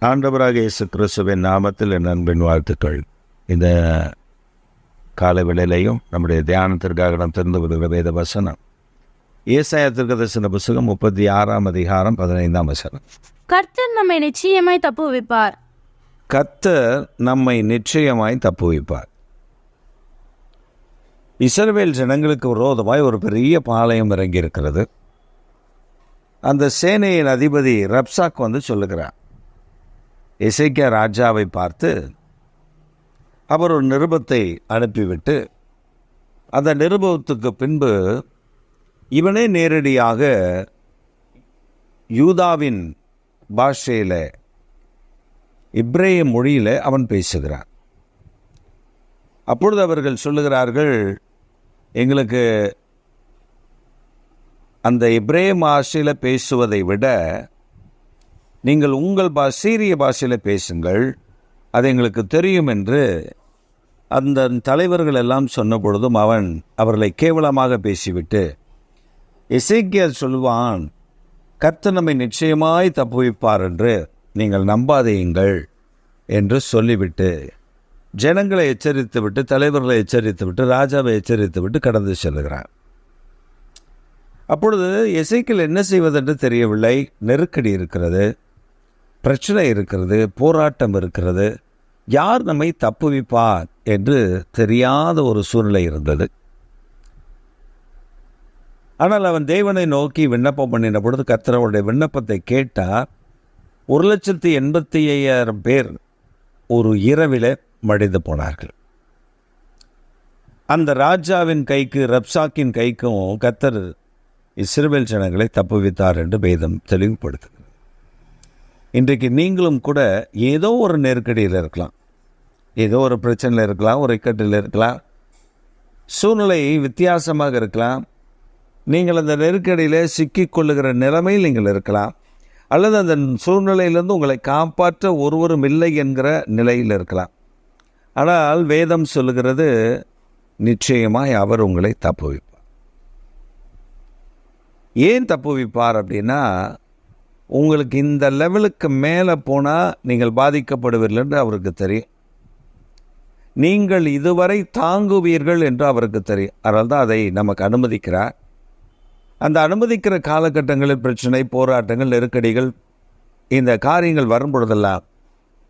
ஆண்டவராக இயேசு கிறிஸ்துவின் நாமத்தில் என் அன்பின் வாழ்த்துக்கள். இந்த காலை வேளையிலையும் நம்முடைய தியானத்திற்காக நாம் தெரிந்து வருகிற வேத வசனம். ஏசாய தீர்க்கதரிசன புஸ்தகம் முப்பத்தி ஆறாம் அதிகாரம் பதினைந்தாம் வசனம். கர்த்தர் நம்மை நிச்சயமாய் தப்புவிப்பார். கர்த்தர் நம்மை நிச்சயமாய் தப்புவிப்பார். இஸ்ரவேல் ஜனங்களுக்கு விரோதமாய் ஒரு பெரிய பாளையம் இறங்கி இருக்கிறது அந்த சேனையின் அதிபதி ரப்சாக் வந்து சொல்லுகிறார். இசைக்கிய ராஜாவை பார்த்து அவர் ஒரு நிருபத்தை அனுப்பிவிட்டு அந்த நிருபத்துக்கு பின்பு இவனே நேரடியாக யூதாவின் பாஷையில் இப்ரேய மொழியில் அவன் பேசுகிறான். அப்பொழுது அவர்கள் சொல்லுகிறார்கள் எங்களுக்கு அந்த இப்ரேய பாஷையில் பேசுவதை விட நீங்கள் உங்கள் பா சீரிய பாஷையில் பேசுங்கள் அது எங்களுக்கு தெரியும் என்று அந்த தலைவர்கள் எல்லாம் சொன்ன பொழுதும் அவன் அவர்களை கேவலமாக பேசிவிட்டு இசைக்கியர் சொல்வான் கர்த்தர் நம்மை நிச்சயமாய் தப்புவிப்பார் என்று நீங்கள் நம்பாதையுங்கள் என்று சொல்லிவிட்டு ஜனங்களை எச்சரித்து விட்டு தலைவர்களை எச்சரித்து விட்டு ராஜாவை எச்சரித்து விட்டு கடந்து செல்கிறான். அப்பொழுது இசைக்கில் என்ன செய்வதென்று தெரியவில்லை நெருக்கடி இருக்கிறது. பிரச்சனை இருக்கிறது போராட்டம் இருக்கிறது யார் நம்மை தப்புவிப்பார் என்று தெரியாத ஒரு சூழ்நிலை இருந்தது. ஆனால் அவன் தேவனை நோக்கி விண்ணப்பம் பண்ணின பொழுது கர்த்தரவருடைய விண்ணப்பத்தை கேட்டார். ஒரு லட்சத்தி எண்பத்தி ஐயாயிரம் பேர் ஒரு இரவில் மடிந்து போனார்கள். அந்த ராஜாவின் கைக்கு ரப்சாக்கின் கைக்கும் கத்தர் இஸ்ரேல் ஜனங்களை தப்புவித்தார் என்று வேதம் தெளிவுபடுத்து இன்றைக்கு நீங்களும் கூட ஏதோ ஒரு நெருக்கடியில் இருக்கலாம். ஏதோ ஒரு பிரச்சனையில் இருக்கலாம் ஒரு இக்கட்டில் இருக்கலாம். சூழ்நிலை வித்தியாசமாக இருக்கலாம். நீங்கள் அந்த நெருக்கடியில் சிக்கிக்கொள்ளுகிற நிலைமையில் நீங்கள் இருக்கலாம். அல்லது அந்த சூழ்நிலையிலிருந்து உங்களை காப்பாற்ற ஒருவரும் இல்லை என்கிற நிலையில் இருக்கலாம். ஆனால் வேதம் சொல்லுகிறது நிச்சயமாய் அவர் உங்களை தப்புவிப்பார். ஏன் தப்புவிப்பார் அப்படின்னா உங்களுக்கு இந்த லெவலுக்கு மேலே போனால் நீங்கள் பாதிக்கப்படுவீர்கள் என்று அவருக்கு தெரியும். நீங்கள் இதுவரை தாங்குவீர்கள் என்று அவருக்கு தெரியும். அதனால் தான் அதை நமக்கு அனுமதிக்கிறார். அந்த அனுமதிக்கிற காலகட்டங்களில் பிரச்சனை போராட்டங்கள் நெருக்கடிகள் இந்த காரியங்கள் வரும் பொழுதெல்லாம்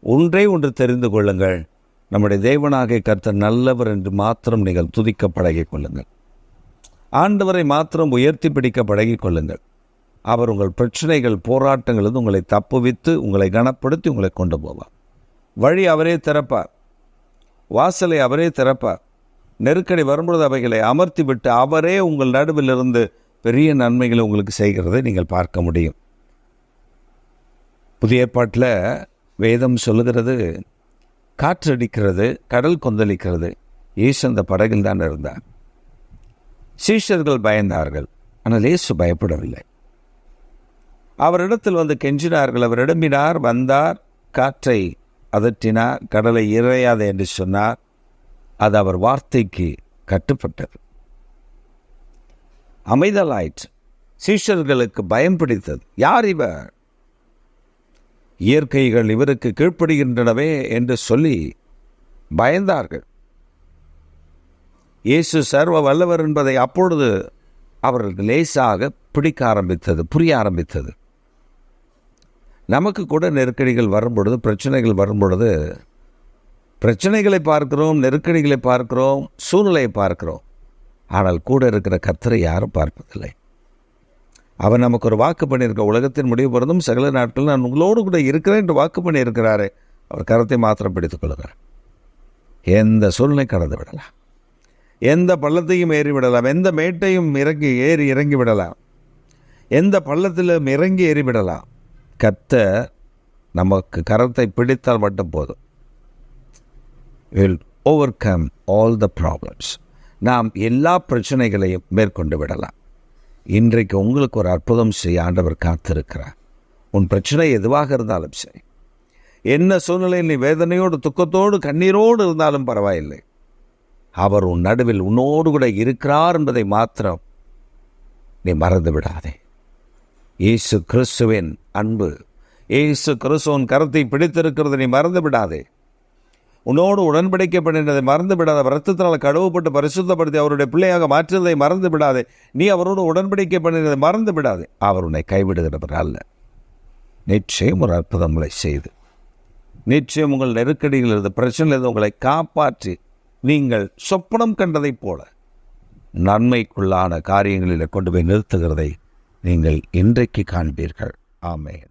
ஒன்றே ஒன்று தெரிந்து கொள்ளுங்கள். நம்முடைய தேவனாகிய கர்த்தர் நல்லவர் என்று மாத்திரம் நீங்கள் துதிக்க பழகிக் கொள்ளுங்கள். ஆண்டவரை மாத்திரம் உயர்த்தி பிடிக்க பழகிக் கொள்ளுங்கள். அவர் உங்கள் பிரச்சனைகள் போராட்டங்களிலிருந்து உங்களை தப்புவித்து உங்களை கனப்படுத்தி உங்களை கொண்டு போவார். வழி அவரே திறப்பார். வாசலை அவரே திறப்பார். நெருக்கடி வரும்பொழுது அவைகளை அமர்த்தி விட்டு அவரே உங்கள் நடுவில் இருந்து பெரிய நன்மைகளை உங்களுக்கு செய்கிறதை நீங்கள் பார்க்க முடியும். புதிய ஏற்பாட்டில் வேதம் சொல்லுகிறது காற்றடிக்கிறது கடல் கொந்தளிக்கிறது. இயேசு அந்த படகில் தான் இருந்தார். சீஷர்கள் பயந்தார்கள் ஆனால் இயேசு பயப்படவில்லை. அவரிடத்தில் வந்து கெஞ்சினார்கள். அவர் எழும்பினார் வந்தார் காற்றை அதட்டினார் கடலை இறையாது என்று சொன்னார். அது அவர் வார்த்தைக்கு கட்டுப்பட்டது. அமைதலாயிற்று. சீஷர்களுக்கு பயம் பிடித்தது யார் இவர்? இயற்கைகள் இவருக்கு கீழ்ப்படுகின்றனவே என்று சொல்லி பயந்தார்கள். இயேசு சர்வ வல்லவர் என்பதை அப்பொழுது அவர்களுக்கு லேசாக பிடிக்க ஆரம்பித்தது புரிய ஆரம்பித்தது. நமக்கு கூட நெருக்கடிகள் வரும்பொழுது பிரச்சனைகள் வரும்பொழுது பிரச்சனைகளை பார்க்கிறோம் நெருக்கடிகளை பார்க்கிறோம் சூழ்நிலையை பார்க்கிறோம். ஆனால் கூட இருக்கிற கத்தரை யாரும் பார்ப்பதில்லை. அவர் நமக்கு ஒரு வாக்கு பண்ணியிருக்க உலகத்தின் முடிவு பிறந்தும் சகல நாட்கள் நான் உங்களோடு கூட இருக்கிறேன் என்று வாக்கு பண்ணியிருக்கிறாரே. அவர் கரத்தை மாத்திரம் பிடித்துக் கொள்கிறார். எந்த சூழ்நிலை கடந்து விடலாம். எந்த பள்ளத்தையும் ஏறி விடலாம். எந்த மேட்டையும் இறங்கி ஏறி இறங்கி விடலாம். எந்த பள்ளத்திலும் இறங்கி ஏறி விடலாம். கத்த நமக்கு கரத்தை பிடித்தால் மட்டும் போதும். Will overcome all the problems நாம் எல்லா பிரச்சனைகளையும் மேற்கொண்டு விடலாம். இன்றைக்கு உங்களுக்கு ஒரு அற்புதம் செய்ய ஆண்டவர் காத்திருக்கிறார். உன் பிரச்சனை எதுவாக இருந்தாலும் சரி. என்ன சூழ்நிலையில் நீ வேதனையோடு துக்கத்தோடு கண்ணீரோடு இருந்தாலும் பரவாயில்லை. அவர் உன் நடுவில் உன்னோடு கூட இருக்கிறார் என்பதை மாத்திரம் நீ மறந்து விடாதே. இயேசு கிறிஸ்துவின் அன்பு. இயேசு கிறிஸ்துவின் கரத்தை பிடித்திருக்கிறது நீ மறந்து விடாதே. உன்னோடு உடன்படிக்கப்படுகிறதை பண்ணினதை மறந்து விடாத. ரத்தத்தினால் கழுவப்பட்டு பரிசுத்தப்படுத்தி அவருடைய பிள்ளையாக மாற்றுவதை மறந்து விடாதே. நீ அவரோடு உடன்படிக்கப்படுகிறதை பண்ணினதை மறந்து விடாதே. அவர் உன்னை கைவிடுகிறவர் அல்ல. நிச்சயம் ஒரு அற்புதங்களை செய்து. நிச்சயம் உங்கள் நெருக்கடியில் இருந்து பிரச்சனையிலிருந்து உங்களை காப்பாற்றி நீங்கள் சொப்பனம் கண்டதைப் போல நன்மைக்குள்ளான காரியங்களில் கொண்டு போய் நிறுத்துகிறதை நீங்கள் இன்றைக்கு காண்பீர்கள். ஆமேன்.